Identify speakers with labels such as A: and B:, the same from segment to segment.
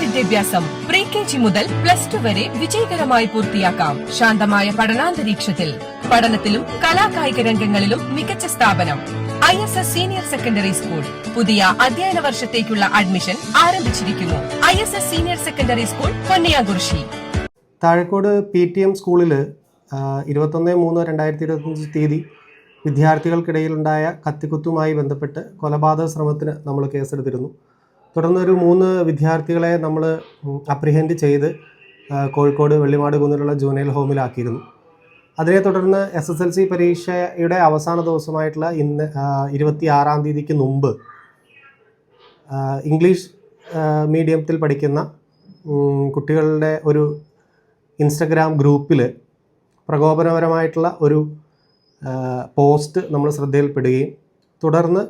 A: വിദ്യാഭ്യാസം pre K G മുതൽ plus two വരെ വിജയകരമായി പൂർത്തിയാക്കാം. ശാന്തമായ പഠനാന്തരീക്ഷത്തിൽ പഠനത്തിലും കലാകായിക രംഗങ്ങളിലും മികച്ച സ്ഥാപനം. I S S senior secondary school. പുതിയ അധ്യയന വർഷത്തേക്കുള്ള അഡ്മിഷൻ ആരംഭിച്ചിരിക്കുന്നു. I S S senior secondary school പൊന്നിയാകുർഷി
B: Thazhekode P T M സ്കൂളിൽ ഇരുപത്തൊന്ന് മൂന്ന് രണ്ടായിരത്തി ഇരുപത്തഞ്ച് തീയതി വിദ്യാർത്ഥികൾക്കിടയിലുണ്ടായ കത്തിക്കുത്തുമായി ബന്ധപ്പെട്ട് കൊലപാതക ശ്രമത്തിന് നമ്മൾ കേസെടുത്തിരുന്നു. തുടർന്ന് ഒരു മൂന്ന് വിദ്യാർത്ഥികളെ നമ്മൾ അപ്രിഹെൻഡ് ചെയ്ത് കോഴിക്കോട് വെള്ളിമാട് കുന്നിലുള്ള ജൂനൈൽ ഹോമിലാക്കിയിരുന്നു. അതിനെ തുടർന്ന് എസ് എസ് എൽ സി പരീക്ഷയുടെ അവസാന ദിവസമായിട്ടുള്ള ഇന്ന് ഇരുപത്തി ആറാം തീയതിക്ക് മുമ്പ് ഇംഗ്ലീഷ് മീഡിയത്തിൽ പഠിക്കുന്ന കുട്ടികളുടെ ഒരു ഇൻസ്റ്റഗ്രാം ഗ്രൂപ്പിൽ പ്രകോപനപരമായിട്ടുള്ള ഒരു പോസ്റ്റ് നമ്മൾ ശ്രദ്ധയിൽപ്പെടുകയും തുടർന്ന്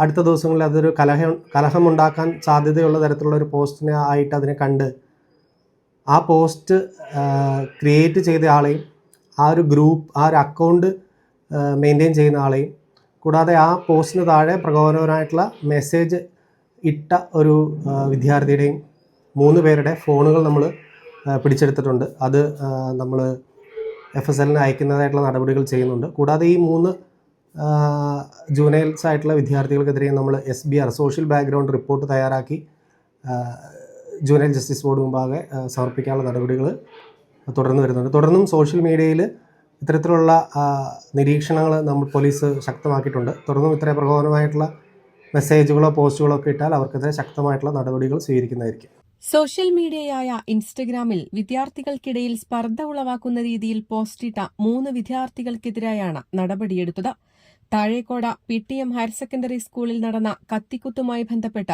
B: അടുത്ത ദിവസങ്ങളിൽ അതൊരു കലഹം കലഹമുണ്ടാക്കാൻ സാധ്യതയുള്ള തരത്തിലുള്ള ഒരു പോസ്റ്റിനെ ആയിട്ട് അതിനെ കണ്ട് ആ പോസ്റ്റ് ക്രിയേറ്റ് ചെയ്ത ആളെയും ആ ഒരു ഗ്രൂപ്പ് ആ ഒരു അക്കൗണ്ട് മെയിന്റെയിൻ ചെയ്യുന്ന ആളെയും കൂടാതെ ആ പോസ്റ്റിന് താഴെ പ്രകോപനപരമായിട്ടുള്ള മെസ്സേജ് ഇട്ട ഒരു വിദ്യാർത്ഥിയുടെയും മൂന്ന് പേരുടെ ഫോണുകൾ നമ്മൾ പിടിച്ചെടുത്തിട്ടുണ്ട്. അത് നമ്മൾ എഫ് എസ് എല്ലിന് അയക്കുന്നതായിട്ടുള്ള നടപടികൾ ചെയ്യുന്നുണ്ട്. കൂടാതെ ഈ മൂന്ന് ജൂനൈൽസ് ആയിട്ടുള്ള വിദ്യാർത്ഥികൾക്കെതിരെ നമ്മൾ S B R social background report തയ്യാറാക്കി ജൂനൈൽ ജസ്റ്റിസ് ബോർഡ് മുമ്പാകെ സമർപ്പിക്കാനുള്ള നടപടികൾ തുടർന്ന് വരുന്നുണ്ട്. തുടർന്നും സോഷ്യൽ മീഡിയയിൽ ഇത്തരത്തിലുള്ള നിരീക്ഷണങ്ങൾ നമ്മൾ പോലീസ് ശക്തമാക്കിയിട്ടുണ്ട്. തുടർന്നും ഇത്ര പ്രകോപനമായിട്ടുള്ള മെസ്സേജുകളോ പോസ്റ്റുകളോ ഒക്കെ ഇട്ടാൽ അവർക്കെതിരെ ശക്തമായിട്ടുള്ള നടപടികൾ സ്വീകരിക്കുന്നതായിരിക്കും.
A: സോഷ്യൽ മീഡിയയായ ഇൻസ്റ്റഗ്രാമിൽ വിദ്യാർത്ഥികൾക്കിടയിൽ സ്പർദ്ധ ഉളവാക്കുന്ന രീതിയിൽ പോസ്റ്റിട്ട മൂന്ന് വിദ്യാർത്ഥികൾക്കെതിരെയാണ് നടപടിയെടുത്തത്. താഴേക്കോട P T M higher secondary സ്കൂളിൽ നടന്ന കത്തിക്കുത്തുമായി ബന്ധപ്പെട്ട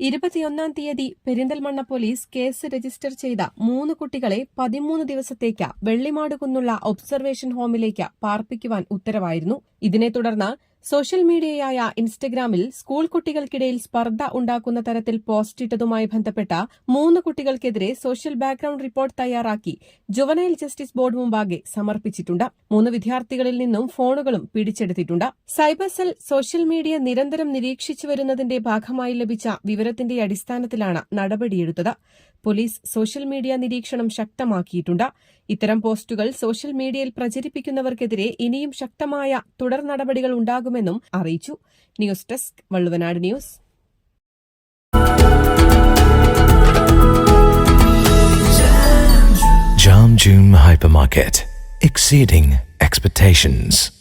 A: ഇരുപത്തിയൊന്നാം തീയതി പെരിന്തൽമണ്ണ പോലീസ് കേസ് രജിസ്റ്റർ ചെയ്ത മൂന്ന് കുട്ടികളെ പതിമൂന്ന് ദിവസത്തേക്ക് വെള്ളിമാടുകുന്നുള്ള ഒബ്സർവേഷൻ ഹോമിലേക്ക് പാർപ്പിക്കുവാൻ ഉത്തരവായിരുന്നു. ഇതിനെ തുടർന്ന് സോഷ്യൽ മീഡിയയായ ഇൻസ്റ്റഗ്രാമിൽ സ്കൂൾ കുട്ടികൾക്കിടയിൽ സ്പർദ്ധ ഉണ്ടാക്കുന്ന തരത്തിൽ പോസ്റ്റിട്ടതുമായി ബന്ധപ്പെട്ട മൂന്ന് കുട്ടികൾക്കെതിരെ സോഷ്യൽ ബാക്ക്ഗ്രൗണ്ട് റിപ്പോർട്ട് തയ്യാറാക്കി ജുവനൈൽ ജസ്റ്റിസ് ബോർഡ് മുമ്പാകെ സമർപ്പിച്ചിട്ടുണ്ട്. മൂന്ന് വിദ്യാർത്ഥികളിൽ നിന്നും ഫോണുകളും പിടിച്ചെടുത്തിട്ടുണ്ട്. സൈബർ സെൽ സോഷ്യൽ മീഡിയ നിരന്തരം നിരീക്ഷിച്ചു വരുന്നതിന്റെ ഭാഗമായി ലഭിച്ച വിവരത്തിന്റെ അടിസ്ഥാനത്തിലാണ് നടപടിയെടുത്തത്. പോലീസ് സോഷ്യൽ മീഡിയ നിരീക്ഷണം ശക്തമാക്കിയിട്ടുണ്ട് ഇത്തരം പോസ്റ്റുകൾ സോഷ്യൽ മീഡിയയിൽ പ്രചരിപ്പിക്കുന്നവർക്കെതിരെ ഇനിയും ശക്തമായ തുടർ നടപടികൾ ഉണ്ടാകുമെന്നും അറിയിച്ചു news desk Valluvanad news
C: Jam Hypermarket. Exceeding expectations.